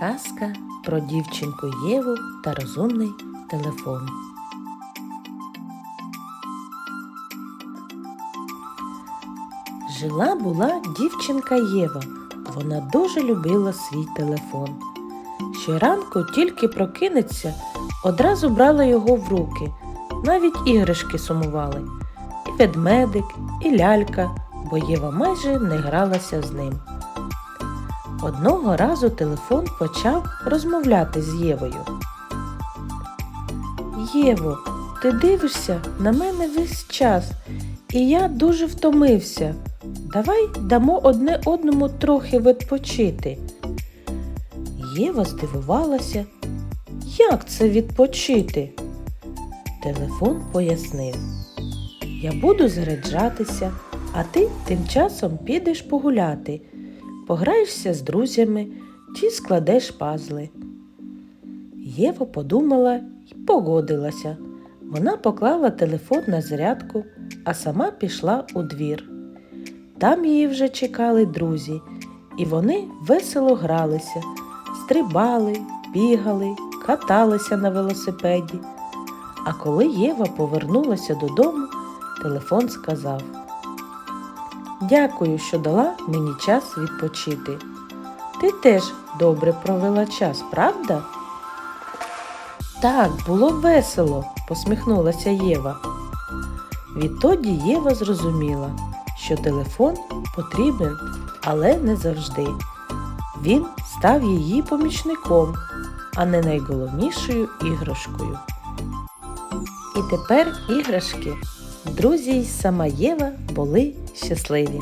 Казка про дівчинку Єву та розумний телефон. Жила була дівчинка Єва. Вона дуже любила свій телефон. Щоранку тільки прокинеться, одразу брала його в руки. Навіть іграшки сумували. І ведмедик, і лялька, бо Єва майже не гралася з ним. Одного разу телефон почав розмовляти з Євою. Єво, ти дивишся на мене весь час, і я дуже втомився. Давай дамо одне одному трохи відпочити. Єва здивувалася, як це відпочити? Телефон пояснив. Я буду заряджатися, а ти тим часом підеш погуляти, пограєшся з друзями чи складеш пазли. Єва подумала і погодилася. Вона поклала телефон на зарядку, а сама пішла у двір. Там її вже чекали друзі, і вони весело гралися, стрибали, бігали, каталися на велосипеді. А коли Єва повернулася додому, телефон сказав: Дякую, що дала мені час відпочити. Ти теж добре провела час, правда? Так, було весело, посміхнулася Єва. Відтоді Єва зрозуміла, що телефон потрібен, але не завжди. Він став її помічником, а не найголовнішою іграшкою. І тепер іграшки, друзі й сама Єва були щасливі.